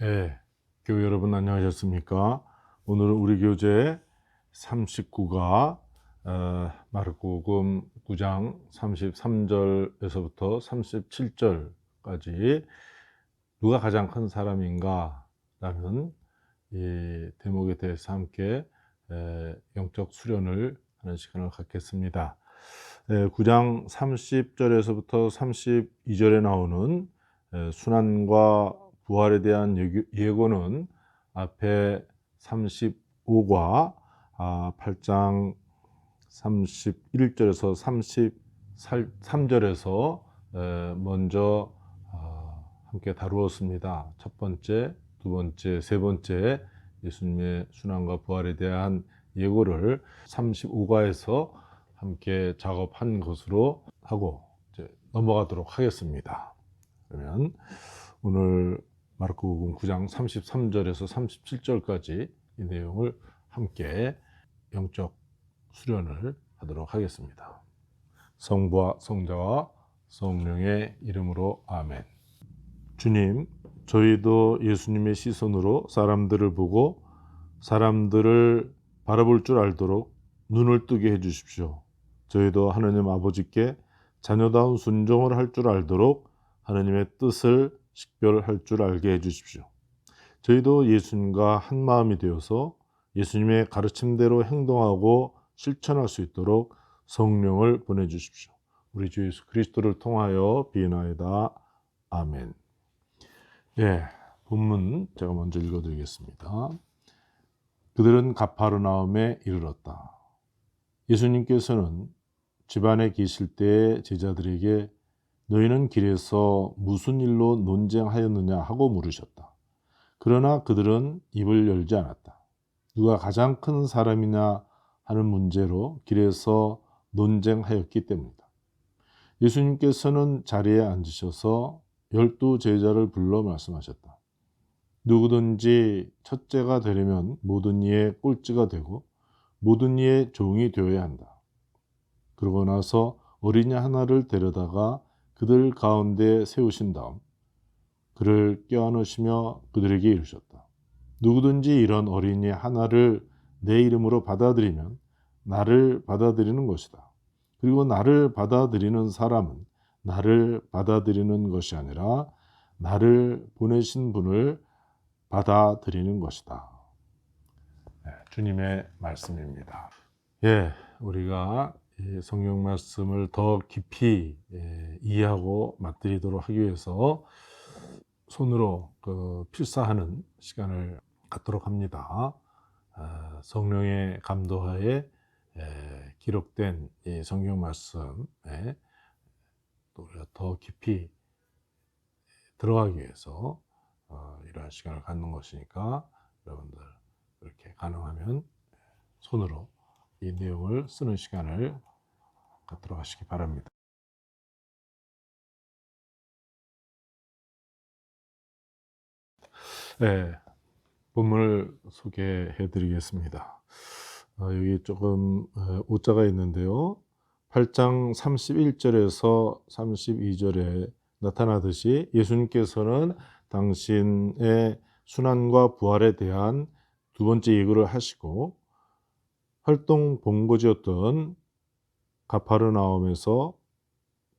네, 교회 여러분 안녕하셨습니까? 오늘은 우리 교재 39가 어, 마르코금 9장 33절에서부터 37절까지 누가 가장 큰 사람인가? 라는 이 대목에 대해서 함께 에, 영적 수련을 하는 시간을 갖겠습니다. 에, 9장 30절에서부터 32절에 나오는 에, 순환과 부활에 대한 예고- 예고는 앞에 35과 아, 8장 31절에서 33절에서 먼저 아, 함께 다루었습니다. 첫 번째, 두 번째, 세 번째 예수님의 순환과 부활에 대한 예고를 35과에서 함께 작업한 것으로 하고 넘어가도록 하겠습니다. 그러면 오늘 마르코복음 9장 33절에서 37절까지 이 내용을 함께 영적 수련을 하도록 하겠습니다. 성부와 성자와 성령의 이름으로 아멘. 주님, 저희도 예수님의 시선으로 사람들을 보고 사람들을 바라볼 줄 알도록 눈을 뜨게 해 주십시오. 저희도 하나님 아버지께 자녀다운 순종을 할 줄 알도록 하나님의 뜻을 식별할 줄 알게 해 주십시오. 저희도 예수님과 한 마음이 되어서 예수님의 가르침대로 행동하고 실천할 수 있도록 성령을 보내 주십시오. 우리 주 예수 그리스도를 통하여 비나이다. 아멘. 예, 본문 제가 먼저 읽어드리겠습니다. 그들은 가파르나움에 이르렀다. 예수님께서는 집안에 계실 때에 제자들에게 너희는 길에서 무슨 일로 논쟁하였느냐 하고 물으셨다. 그러나 그들은 입을 열지 않았다. 누가 가장 큰 사람이냐 하는 문제로 길에서 논쟁하였기 때문이다. 예수님께서는 자리에 앉으셔서 열두 제자를 불러 말씀하셨다. 누구든지 첫째가 되려면 모든 이의 꼴찌가 되고 모든 이의 종이 되어야 한다. 그러고 나서 어린이 하나를 데려다가 그들 가운데 세우신 다음 그를 껴안으시며 그들에게 이르셨다. 누구든지 이런 어린이 하나를 내 이름으로 받아들이면 나를 받아들이는 것이다. 그리고 나를 받아들이는 사람은 나를 받아들이는 것이 아니라 나를 보내신 분을 받아들이는 것이다. 네, 주님의 말씀입니다. 예, 우리가 이 성경 말씀을 더 깊이 예, 이해하고 맞들이도록 하기 위해서 손으로 그 필사하는 시간을 갖도록 합니다. 아, 성령의 감도하에 에, 기록된 이 성경 말씀에 또 우리가 더 깊이 들어가기 위해서 어, 이러한 시간을 갖는 것이니까 여러분들 이렇게 가능하면 손으로 이 내용을 쓰는 시간을 갖도록 하시기 바랍니다. 네, 본문을 소개해 드리겠습니다. 어, 여기 조금 어, 오자가 있는데요. 8장 31절에서 32절에 나타나듯이 예수님께서는 당신의 순환과 부활에 대한 두 번째 예고를 하시고 활동 본거지였던 가파르나움에서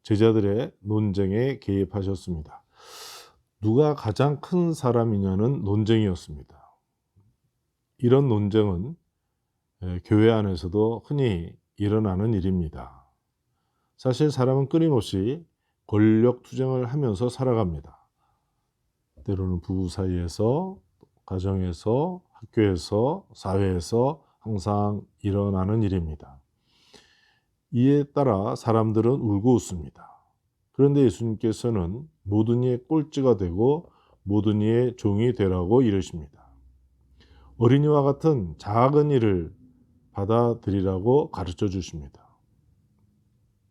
제자들의 논쟁에 개입하셨습니다. 누가 가장 큰 사람이냐는 논쟁이었습니다. 이런 논쟁은 에, 교회 안에서도 흔히 일어나는 일입니다. 사실 사람은 끊임없이 권력 투쟁을 하면서 살아갑니다. 때로는 부부 사이에서, 가정에서, 학교에서, 사회에서 항상 일어나는 일입니다. 이에 따라 사람들은 울고 웃습니다. 그런데 예수님께서는 모든 이의 꼴찌가 되고 모든 이의 종이 되라고 이르십니다. 어린이와 같은 작은 일을 받아들이라고 가르쳐 주십니다.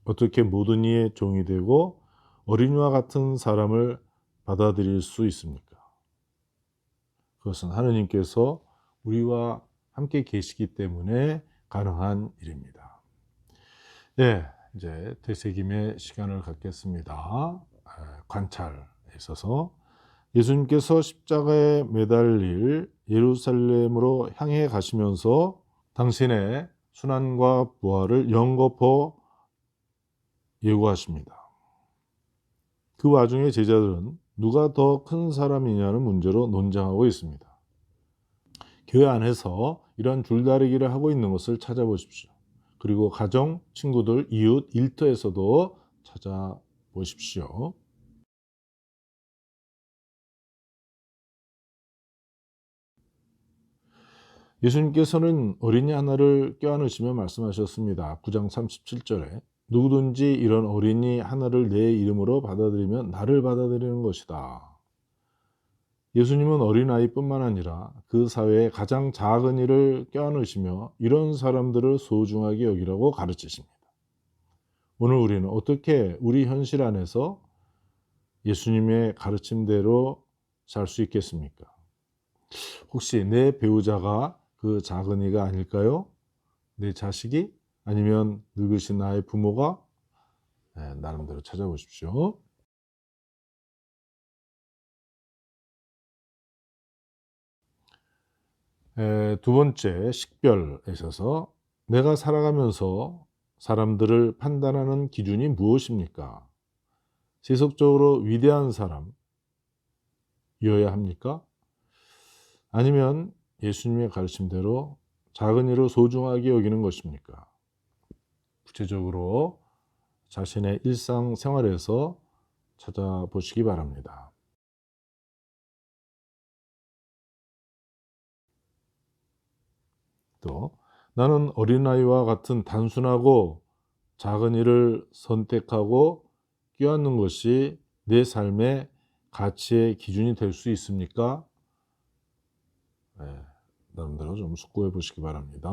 어떻게 모든 이의 종이 되고 어린이와 같은 사람을 받아들일 수 있습니까? 그것은 하느님께서 우리와 함께 계시기 때문에 가능한 일입니다. 네, 이제 되새김의 시간을 갖겠습니다. 아, 관찰에 있어서 예수님께서 십자가에 매달릴 예루살렘으로 향해 가시면서 당신의 순환과 부활을 연거푸 예고하십니다. 그 와중에 제자들은 누가 더 큰 사람이냐는 문제로 논쟁하고 있습니다. 교회 안에서 이런 줄다리기를 하고 있는 것을 찾아보십시오. 그리고 가정, 친구들, 이웃, 일터에서도 찾아보십시오. 예수님께서는 어린이 하나를 껴안으시며 말씀하셨습니다. 9장 37절에 누구든지 이런 어린이 하나를 내 이름으로 받아들이면 나를 받아들이는 것이다. 예수님은 어린아이뿐만 아니라 그 사회의 가장 작은 일을 껴안으시며 이런 사람들을 소중하게 여기라고 가르치십니다. 오늘 우리는 어떻게 우리 현실 안에서 예수님의 가르침대로 살 수 있겠습니까? 혹시 내 배우자가 그 작은 이가 아닐까요? 내 자식이? 아니면 늙으신 나의 부모가? 네, 나름대로 찾아보십시오. 에, 두 번째 식별에 있어서 내가 살아가면서 사람들을 판단하는 기준이 무엇입니까? 세속적으로 위대한 사람이어야 합니까? 아니면 예수님의 가르침대로 작은 일을 소중하게 여기는 것입니까? 구체적으로 자신의 일상 생활에서 찾아보시기 바랍니다. 또 나는 어린아이와 같은 단순하고 작은 일을 선택하고 껴안는 것이 내 삶의 가치의 기준이 될 수 있습니까? 네, 나름대로 좀 숙고해 보시기 바랍니다.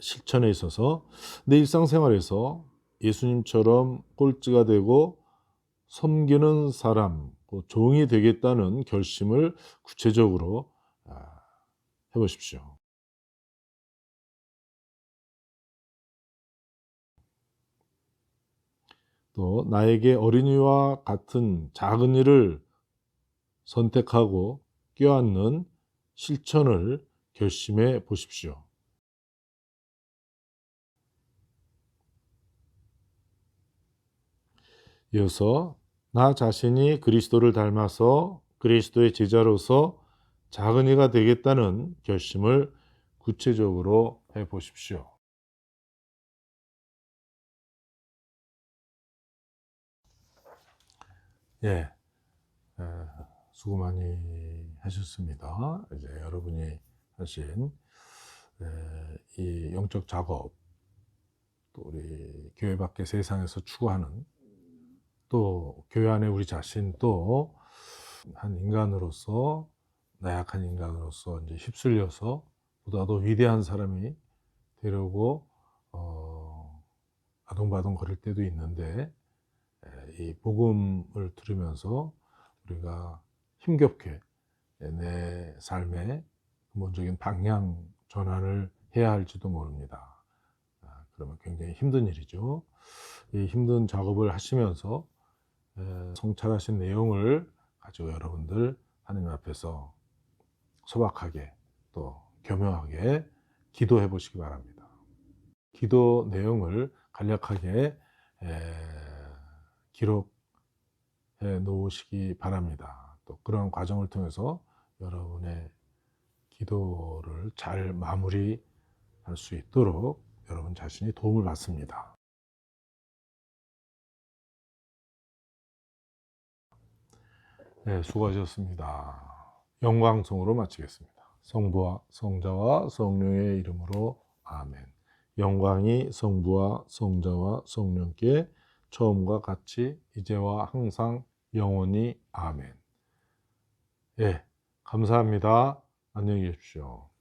실천에 있어서 내 일상생활에서 예수님처럼 꼴찌가 되고 섬기는 사람, 그 종이 되겠다는 결심을 구체적으로 아, 해보십시오. 또 나에게 어린이와 같은 작은 일을 선택하고 껴안는 실천을 결심해 보십시오. 이어서 나 자신이 그리스도를 닮아서 그리스도의 제자로서 작은 이가 되겠다는 결심을 구체적으로 해 보십시오. 예, 수고 많이 하셨습니다. 이제 여러분이 하신 이 영적 작업, 또 우리 교회 밖의 세상에서 추구하는 또 교회 안에 우리 자신도 한 인간으로서 나약한 인간으로서 이제 휩쓸려서 보다 더 위대한 사람이 되려고 어, 아동바동 거릴 때도 있는데 이 복음을 들으면서 우리가 힘겹게 내 삶의 근본적인 방향 전환을 해야 할지도 모릅니다. 아, 그러면 굉장히 힘든 일이죠. 이 힘든 작업을 하시면서 성찰하신 내용을 가지고 여러분들 하나님 앞에서 소박하게 또 겸허하게 기도해 보시기 바랍니다. 기도 내용을 간략하게 기록해 놓으시기 바랍니다. 또 그런 과정을 통해서 여러분의 기도를 잘 마무리할 수 있도록 여러분 자신이 도움을 받습니다. 네, 수고하셨습니다. 영광성으로 마치겠습니다. 성부와 성자와 성령의 이름으로 아멘. 영광이 성부와 성자와 성령께 처음과 같이 이제와 항상 영원히 아멘. 예, 감사합니다. 안녕히 계십시오.